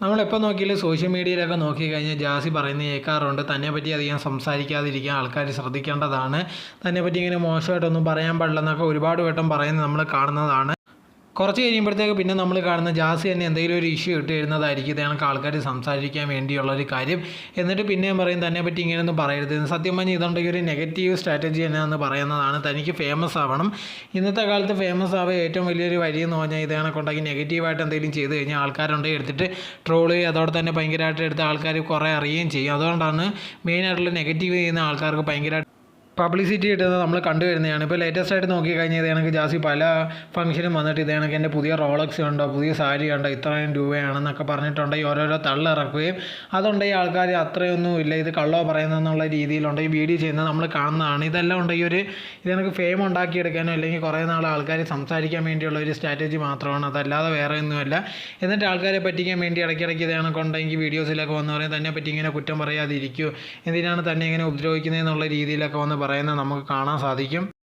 നമ്മളെപ്പോൾ നോക്കിയാലും സോഷ്യൽ മീഡിയയിലൊക്കെ നോക്കിക്കഴിഞ്ഞാൽ ജാസി പറയുന്നത് കേൾക്കാറുണ്ട് തന്നെ പറ്റി അധികം സംസാരിക്കാതിരിക്കാൻ ആൾക്കാർ ശ്രദ്ധിക്കേണ്ടതാണ്. തന്നെപ്പറ്റി ഇങ്ങനെ മോശമായിട്ടൊന്നും പറയാൻ പാടില്ലെന്നൊക്കെ ഒരുപാട് വട്ടം പറയുന്നത് നമ്മൾ കാണുന്നതാണ്. കുറച്ച് കഴിയുമ്പോഴത്തേക്ക് പിന്നെ നമ്മൾ കാണുന്ന ജാസി തന്നെ എന്തെങ്കിലും ഒരു ഇഷ്യൂ ഇട്ട് വരുന്നതായിരിക്കും ഇത് ആൾക്കാർ സംസാരിക്കാൻ വേണ്ടിയുള്ള ഒരു കാര്യം. എന്നിട്ട് പിന്നെയും പറയും തന്നെ പറ്റി ഇങ്ങനെയൊന്നും പറയരുത്. സത്യം പറഞ്ഞാൽ ഇതുണ്ടെങ്കിൽ ഒരു നെഗറ്റീവ് സ്ട്രാറ്റജി തന്നെയാണെന്ന് പറയുന്നതാണ്. തനിക്ക് ഫേമസ് ആവണം. ഇന്നത്തെ കാലത്ത് ഫേമസ് ആവുക ഏറ്റവും വലിയൊരു വഴി എന്ന് പറഞ്ഞാൽ ഇത് കണക്കുണ്ടാക്കി നെഗറ്റീവായിട്ട് എന്തെങ്കിലും ചെയ്ത് കഴിഞ്ഞാൽ ആൾക്കാരുണ്ടെങ്കിൽ എടുത്തിട്ട് ട്രോൾ ചെയ്യുക അതോടെ തന്നെ ഭയങ്കരമായിട്ട് എടുത്ത് ആൾക്കാർ കുറേ അറിയുകയും ചെയ്യും. അതുകൊണ്ടാണ് മെയിനായിട്ടുള്ള നെഗറ്റീവ് ചെയ്യുന്ന ആൾക്കാർക്ക് ഭയങ്കരമായിട്ട് പബ്ലിസിറ്റി കിട്ടുന്നത് നമ്മൾ കണ്ടുവരുന്നതാണ് ഇപ്പോൾ ലേറ്റസ്റ്റ് ആയിട്ട് നോക്കിക്കഴിഞ്ഞാൽ ഇത് കണക്ക് ജാസി പല ഫംഗ്ഷനും വന്നിട്ട് ഇത് കണക്ക് എന്റെ പുതിയ റോളക്സ് ഉണ്ടോ പുതിയ സാരി ഉണ്ടോ ഇത്രയും രൂപയാണെന്നൊക്കെ പറഞ്ഞിട്ടുണ്ടെങ്കിൽ ഓരോരോ തള്ളിറക്കുകയും അതുണ്ടെങ്കിൽ ആൾക്കാർ അത്രയൊന്നും ഇല്ല. ഇത് കള്ളോ പറയുന്നതെന്നുള്ള ഈ വീഡിയോ ചെയ്യുന്നത് നമ്മൾ കാണുന്നതാണ്. ഇതെല്ലാം ഉണ്ടെങ്കിൽ ഒരു ഇത് കണക്ക് ഫെയിം ഉണ്ടാക്കിയെടുക്കാനോ അല്ലെങ്കിൽ കുറേ നാൾ ആൾക്കാർ സംസാരിക്കാൻ വേണ്ടിയുള്ള ഒരു സ്ട്രാറ്റജി മാത്രമാണ്. അതല്ലാതെ വേറെ ഒന്നുമല്ല. എന്നിട്ട് ആൾക്കാരെ പറ്റിക്കാൻ വേണ്ടി ഇടയ്ക്കിടയ്ക്ക് ഇത് കണക്കുണ്ടെങ്കിൽ വീഡിയോസിലൊക്കെ വന്ന് പറയും തന്നെ പറ്റി ഇങ്ങനെ കുറ്റം പറയാതിരിക്കുമോ എന്തിനാണ് തന്നെ ഇങ്ങനെ ഉപദ്രവിക്കുന്നതെന്നുള്ള രീതിയിലൊക്കെ വന്ന് പറയുന്നത് നമുക്ക് കാണാൻ സാധിക്കും.